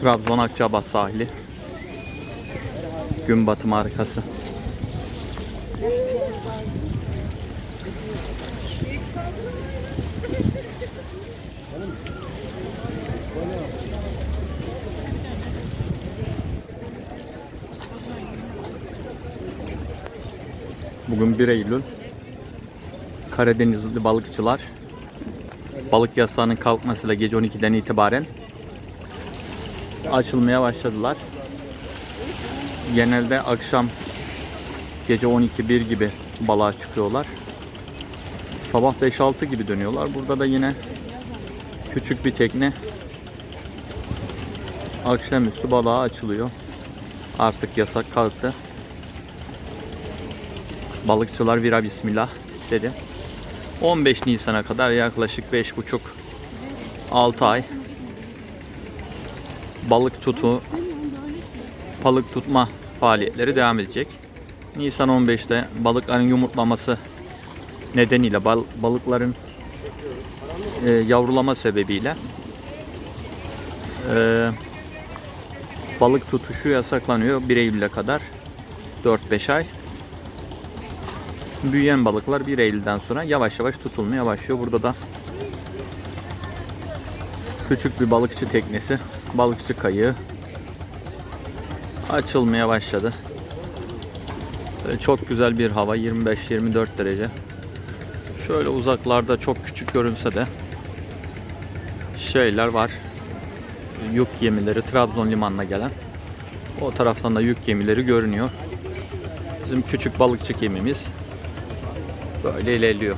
Trabzon Akçabat sahili. Gün batımı arkası. Bugün 1 Eylül. Karadenizli balıkçılar balık yasağının kalkmasıyla gece 12'den itibaren açılmaya başladılar. Genelde akşam gece 12-1 gibi balığa çıkıyorlar. Sabah 5-6 gibi dönüyorlar. Burada da yine küçük bir tekne akşamüstü balığa açılıyor. Artık yasak kalktı. Balıkçılar vira bismillah dedi. 15 Nisan'a kadar yaklaşık 5,5-6 ay balık tutu, balık tutma faaliyetleri devam edecek. Nisan 15'te balıkların yumurtlaması nedeniyle bal- balıkların e, yavrulama sebebiyle e, balık tutuşu yasaklanıyor 1 Eylül'e kadar 4-5 ay. Büyüyen balıklar 1 Eylül'den sonra yavaş yavaş tutulmaya başlıyor. Burada da küçük bir balıkçı teknesi, balıkçı kayığı açılmaya başladı. Böyle çok güzel bir hava 25-24 derece. Şöyle uzaklarda çok küçük görünse de şeyler var. Yük gemileri Trabzon limanına gelen. O taraftan da yük gemileri görünüyor. Bizim küçük balıkçı gemimiz böyle ilerliyor.